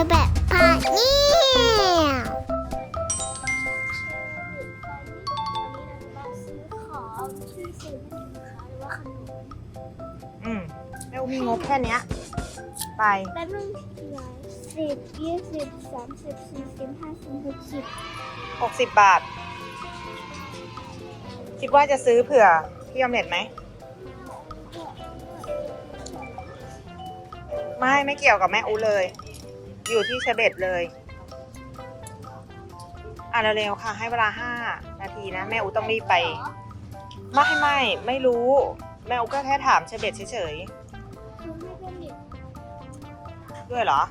อแบบพาเนี่ย อืมแม่อูมีงบแค่เนี้ย ไป แป๊บนึงสิบยี่สิบสามสิบสี่สิบห้าสิบหกสิบหกสิบบาท คิดว่าจะซื้อเผื่อพี่ออมเล็ตไหม ไม่ ไม่เกี่ยวกับแม่อูเลย อยู่ที่เชเบตเลย อะเร็วๆค่ะ ให้เวลาห้านาทีนะ แม่อูต้องรีบไป ไม่ไม่ไม่รู้ แม่อูก็แค่ถามเชเบตเฉยคือให้เป็นเด็กๆด้วยเหรอ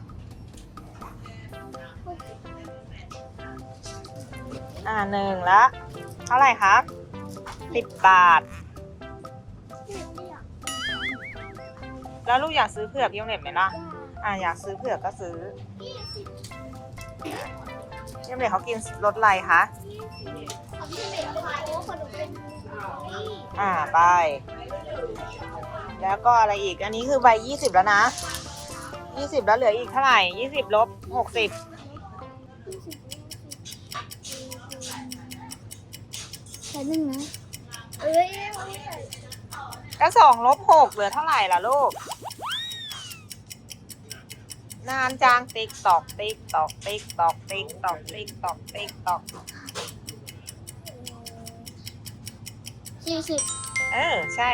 อ่าหนึ่งละเท่าไหร่ครับสิบบาทแล้วลูกอยากซื้อเผือกพี่ออมเล็ตไหมล่ะ อะอยากซื้อเผือกก็ซื้อพี่ออมเล็ตเขากินรสอะไรคะของที่เป็นขายโอ้ขนมเป็นอ่าไป แล้วก็อะไรอีก อันนี้คือใบยี่สิบแล้วนะยี่สิบแล้วเหลืออีกเท่าไหร่ยี่สิบลบหกสิบแป๊บนึงนะเอ้ยแล้วสองลบหกเหลือเท่าไหร่ล่ะลูก นานจางติ๊กตอกติ๊กตอกติ๊กตอกติ๊กตอกติ๊กตอกติ๊กตอกสี่สิบเออใช่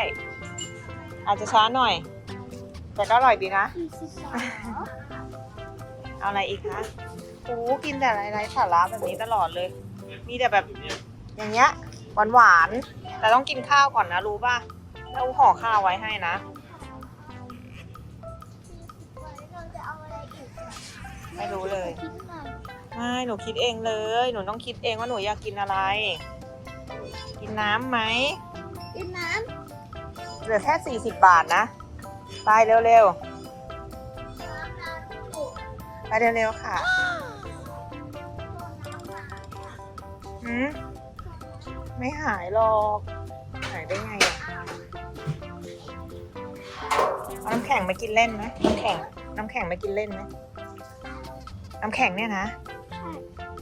อาจจะช้าหน่อย แต่ก็อร่อยดีนะ สี่สิบสองเอาอะไรอีกคะโอ้กินแต่อะไรไร้สาระแบบนี้ตลอดเลย มีแต่แบบอย่างเงี้ยหวานหวานๆแต่ต้องกินข้าวก่อนนะรู้ป่ะแล้วอูห่อข้าวไว้ให้นะ หนูคิดเองเลย หนูต้องคิดเองว่าหนูอยากกินอะไร กินน้ำไหม กินน้เหลือแค่ 40 บาทนะ ไปเร็วำน้ำน้ำถูกๆไปเร็วๆ ค่ะหืมไม่หายหรอก หายได้ไงอะเอาน้ำแข็งมากินเล่นไหมน้ำแข็ง น้ำแข็งมากินเล่นไหมน้ำแข็งเนี่ยนะ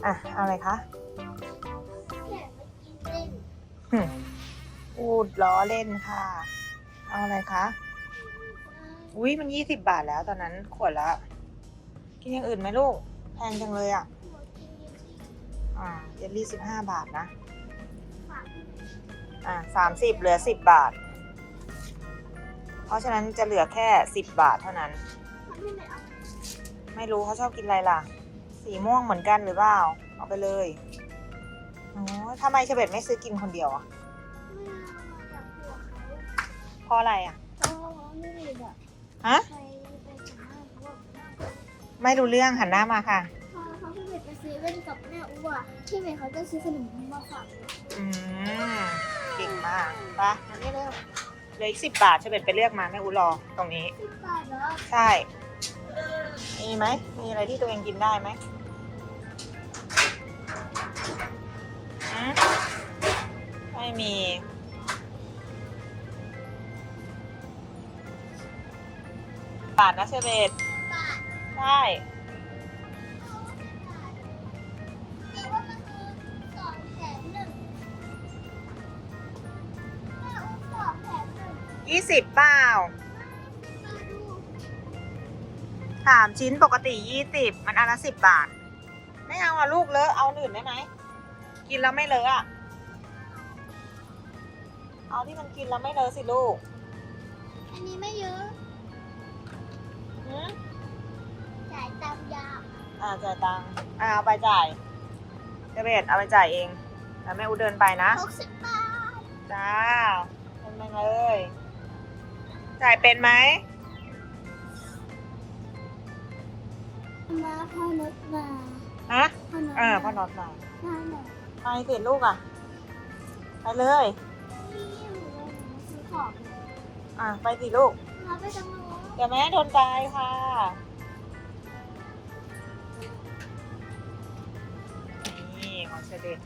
อะเอาอะไรคะพูดล้อเล่นค่ะ เอาอะไรคะ อุ้ยมันยี่สิบบาทแล้วตอนนั้นขวดละ กินอย่างอื่นไหมลูก แพงจังเลยอะ อ่าเยลลี่สิบห้าบาทนะ อ่าสามสิบเหลือสิบบาท เพราะฉะนั้นจะเหลือแค่สิบบาทเท่านั้น ไม่รู้เขาชอบกินอะไรล่ะ สีม่วงเหมือนกันหรือเปล่า เอาไปเลยอ๋อทำไมเฉเบตไม่ซื้อกินคนเดียวอะ เพราะอะไรอะ ฮะ ไม่รู้เรื่องหันหน้ามาค่ะเขาพี่เบสไปซื้อเล่นกับแม่อ้วที่เบสเขาจะซื้อขนมมาฝากอืม เก่งมากไปะอันนี้เร็วเหลืออีกสิบบาทเฉเบตไปเลือกมาแม่อูรอตรงนี้ สิบบาทเหรอ ใช่ มีไหม มีอะไรที่ตัวเองกินได้ไหมหืมไม่มี บาทนะเชเบตบาทใช่แต่ว่ามันคือสองแถมหนึ่งแม่อุ้มสองแถมหนึ่งยี่สิบเปล่ามา สามชิ้นปกติยี่สิบมันอันละสิบบาท ไม่เอาอะลูกเลอะเอาอื่นได้ไหมกินแล้วไม่เลอะอะเอาที่มันกินแล้วไม่เลอะสิลูกอันนี้ไม่เยอะหืมจ่ายตามยามอ่าจ่ายตังค์อ่าเอาไปจ่ายเจเบตเอาไปจ่ายเองแล้วแม่อูเดินไปนะหกสิบบาทจ้าเป็นไปเลย จ่ายเป็นไหม มาพ่อนกมาฮะพ่อนกเออพ่อน็อตมามาหน่อยไปเสร็จลูกอะ ไปเลยนี่อยู่เลยมาซื้อของอะไปสิลูกมาไปจังเลยเดี๋ยวแม่โดนตายค่ะ นี่ของเสด็จ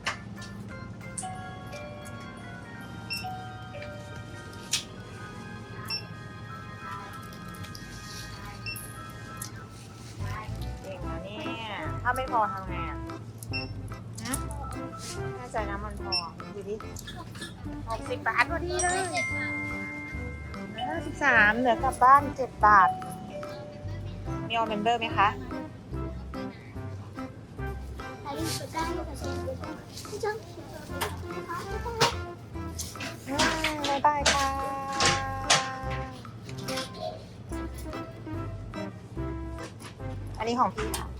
ถ้าไม่พอทำไงอะนะน่ใจนะมันพอดูดิหกสิบบาทพอดีเลยห้าสิบสามเหลือกลับบ้านเจ็ดบาท มีออเมมเบอร์ไหมคะบ๊ายบายค่ะอันนี้ของพี่ค่ะ